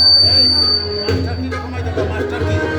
master কি রকম দেখো মাস্টার কি